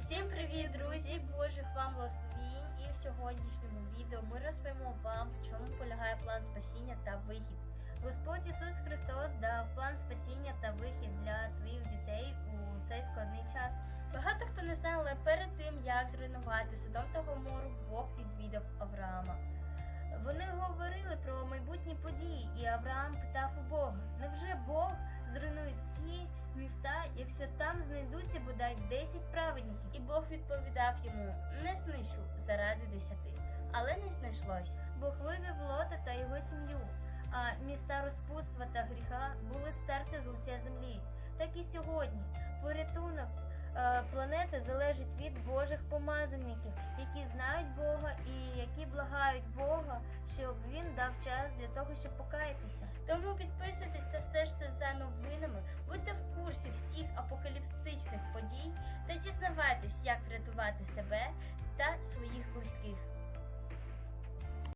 Усім привіт, друзі! Божих вам благословінь! І в сьогоднішньому відео ми розповімо вам, в чому полягає план спасіння та вихід. Господь Ісус Христос дав план спасіння та вихід для своїх дітей у цей складний час. Багато хто не знає, але перед тим, як зруйнувати Содом та Гомору, Бог відвідав Авраама. Вони говорили про майбутні події, і Авраам питав у Бога: міста, якщо там знайдуться бодай 10 праведників? І Бог відповідав йому: не знищу заради десяти. Але не знайшлось. Бог вивів Лота та його сім'ю. А міста розпутства та гріха були стерті з лиця землі. Так і сьогодні порятунок е, планети залежить від Божих помазаників, які знають Бога і які благають Бога, щоб він дав час для того, щоб покаятися. Тому підписуйтесь та стежте за новинами, подій та дізнавайтесь, як врятувати себе та своїх близьких.